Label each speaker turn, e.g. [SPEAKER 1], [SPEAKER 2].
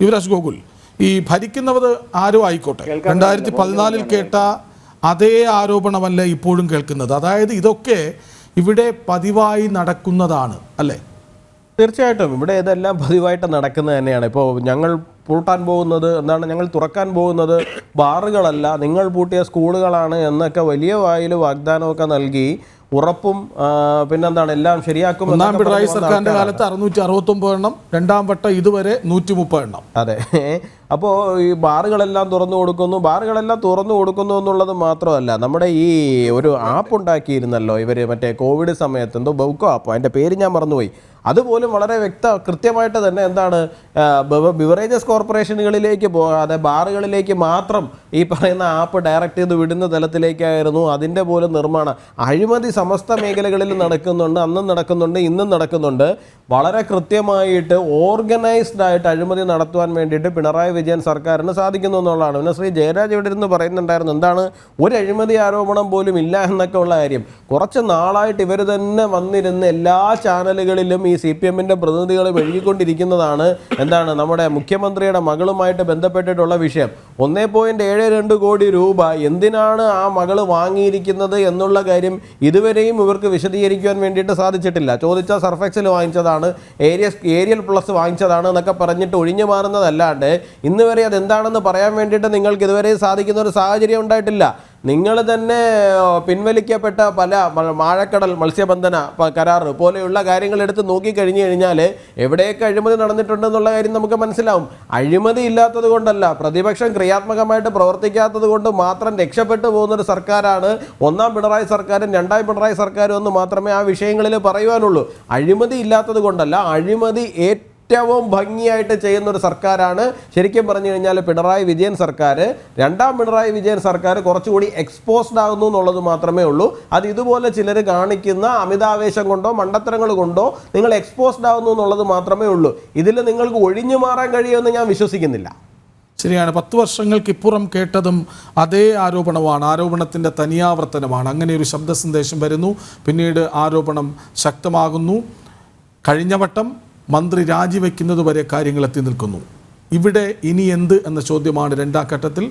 [SPEAKER 1] യുവരാജ് ഗോകുൽ ഈ ഭരിക്കുന്നവർ ആരോ ആയിക്കോട്ടെ. രണ്ടായിരത്തി പതിനാലിൽ കേട്ട അതേ ആരോപണമല്ല ഇപ്പോഴും കേൾക്കുന്നത്? അതായത് ഇതൊക്കെ ഇവിടെ പതിവായി നടക്കുന്നതാണ് അല്ലേ?
[SPEAKER 2] തീർച്ചയായിട്ടും. ഇവിടെ ഇതെല്ലാം പതിവായിട്ട് നടക്കുന്നത് തന്നെയാണ്. ഇപ്പോൾ ഞങ്ങൾ പൂട്ടാൻ പോകുന്നത് എന്താണ്? ഞങ്ങൾ തുറക്കാൻ പോകുന്നത് ബാറുകളല്ല. നിങ്ങൾ പൂട്ടിയ സ്കൂളുകളാണ് എന്നൊക്കെ വലിയ വായിൽ വാഗ്ദാനമൊക്കെ നൽകി ഉറപ്പും പിന്നെന്താണ് എല്ലാം ശരിയാക്കും
[SPEAKER 1] ഒന്നാം പിണറായി സർക്കാരിന്റെ കാലത്ത് അറുന്നൂറ്റി അറുപത്തി ഒമ്പത് എണ്ണം രണ്ടാം വട്ടം ഇതുവരെ നൂറ്റി മുപ്പത് എണ്ണം.
[SPEAKER 2] അതെ. അപ്പോൾ ഈ ബാറുകളെല്ലാം തുറന്നു കൊടുക്കുന്നു. ബാറുകളെല്ലാം തുറന്നു കൊടുക്കുന്നു എന്നുള്ളത് മാത്രമല്ല നമ്മുടെ ഈ ഒരു ആപ്പ് ഉണ്ടാക്കിയിരുന്നല്ലോ ഇവർ മറ്റേ കോവിഡ് സമയത്ത്. എന്തോ ബൗക്കോ ആപ്പോ അതിന്റെ പേര് ഞാൻ മറന്നുപോയി. അതുപോലും വളരെ വ്യക്ത കൃത്യമായിട്ട് തന്നെ എന്താണ് ബിവറേജസ് കോർപ്പറേഷനുകളിലേക്ക് പോകാതെ ബാറുകളിലേക്ക് മാത്രം ഈ പറയുന്ന ആപ്പ് ഡയറക്റ്റ് ചെയ്ത് വിടുന്ന തലത്തിലേക്കായിരുന്നു അതിന്റെ പോലും നിർമ്മാണം. അഴിമതി സമസ്ത മേഖലകളിൽ നടക്കുന്നുണ്ട് അന്നും നടക്കുന്നുണ്ട് ഇന്നും നടക്കുന്നുണ്ട്. വളരെ കൃത്യമായിട്ട് ഓർഗനൈസ്ഡ് ആയിട്ട് അഴിമതി നടത്തുവാൻ വേണ്ടിയിട്ട് പിണറായി വിജയൻ സർക്കാരിന് സാധിക്കുന്നു എന്നുള്ളതാണ്. പിന്നെ ശ്രീ ജയരാജ് ഇവിടെ ഇരുന്ന് പറയുന്നുണ്ടായിരുന്നു എന്താണ് ഒരു അഴിമതി ആരോപണം പോലും ഇല്ല എന്നൊക്കെ ഉള്ള കാര്യം. കുറച്ച് നാളായിട്ട് ഇവർ തന്നെ വന്നിരുന്ന എല്ലാ ചാനലുകളിലും ഈ സി പി എമ്മിന്റെ പ്രതിനിധികൾ വഴുകിക്കൊണ്ടിരിക്കുന്നതാണ് എന്താണ് നമ്മുടെ മുഖ്യമന്ത്രിയുടെ മകളുമായിട്ട് ബന്ധപ്പെട്ടിട്ടുള്ള വിഷയം. ഒന്നേ പോയിന്റ് ഏഴ് രണ്ട് കോടി രൂപ എന്തിനാണ് ആ മകൾ വാങ്ങിയിരിക്കുന്നത് എന്നുള്ള കാര്യം ഇതുവരെയും ഇവർക്ക് വിശദീകരിക്കുവാൻ വേണ്ടിയിട്ട് സാധിച്ചിട്ടില്ല. ചോദിച്ചാൽ സർഫെക്സിൽ വാങ്ങിച്ചതാണ് ഏരിയ ഏരിയൽ പ്ലസ് വാങ്ങിച്ചതാണ് എന്നൊക്കെ പറഞ്ഞിട്ട് ഒഴിഞ്ഞു മാറുന്നതല്ലാണ്ട് ഇന്ന് വരെ അതെന്താണെന്ന് പറയാൻ വേണ്ടിയിട്ട് നിങ്ങൾക്ക് ഇതുവരെ സാധിക്കുന്ന ഒരു സാഹചര്യം ഉണ്ടായിട്ടില്ല. നിങ്ങൾ തന്നെ പിൻവലിക്കപ്പെട്ട പല മാഴക്കടൽ മത്സ്യബന്ധന കരാർ പോലെയുള്ള കാര്യങ്ങൾ എടുത്ത് നോക്കിക്കഴിഞ്ഞു കഴിഞ്ഞാൽ എവിടെയൊക്കെ അഴിമതി നടന്നിട്ടുണ്ടെന്നുള്ള കാര്യം നമുക്ക് മനസ്സിലാവും. അഴിമതി ഇല്ലാത്തത് കൊണ്ടല്ല പ്രതിപക്ഷം ക്രിയാത്മകമായിട്ട് പ്രവർത്തിക്കാത്തത് കൊണ്ട് മാത്രം രക്ഷപ്പെട്ടു പോകുന്നൊരു സർക്കാരാണ് ഒന്നാം പിണറായി സർക്കാരും രണ്ടാം പിണറായി സർക്കാരും എന്ന് മാത്രമേ ആ വിഷയങ്ങളിൽ പറയുവാനുള്ളൂ. അഴിമതി ഇല്ലാത്തത് കൊണ്ടല്ല അഴിമതി ഏറ്റവും ഏറ്റവും ഭംഗിയായിട്ട് ചെയ്യുന്ന ഒരു സർക്കാരാണ്. ശരിക്കും പറഞ്ഞു കഴിഞ്ഞാൽ പിണറായി വിജയൻ സർക്കാർ രണ്ടാം പിണറായി വിജയൻ സർക്കാർ കുറച്ചുകൂടി എക്സ്പോസ്ഡ് ആകുന്നു എന്നുള്ളത് മാത്രമേ ഉള്ളൂ. അത് ഇതുപോലെ ചിലർ കാണിക്കുന്ന അമിതാവേശം കൊണ്ടോ മണ്ടത്തരങ്ങൾ കൊണ്ടോ നിങ്ങൾ എക്സ്പോസ്ഡ് ആകുന്നു എന്നുള്ളത് മാത്രമേ ഉള്ളൂ. ഇതിൽ നിങ്ങൾക്ക് ഒഴിഞ്ഞു മാറാൻ കഴിയുമെന്ന് ഞാൻ വിശ്വസിക്കുന്നില്ല.
[SPEAKER 1] ശരിയാണ്. പത്ത് വർഷങ്ങൾക്കിപ്പുറം കേട്ടതും അതേ ആരോപണമാണ്. ആരോപണത്തിന്റെ തനിയാവർത്തനമാണ്. അങ്ങനെ ഒരു ശബ്ദ സന്ദേശം വരുന്നു. പിന്നീട് ആരോപണം ശക്തമാകുന്നു. കഴിഞ്ഞ വട്ടം മന്ത്രി രാജിവെക്കുന്നത് വരെ കാര്യങ്ങൾ എത്തി നിൽക്കുന്നു. ഇവിടെ ഇനി എന്ത് എന്ന ചോദ്യമാണ് രണ്ടാം ഘട്ടത്തിൽ.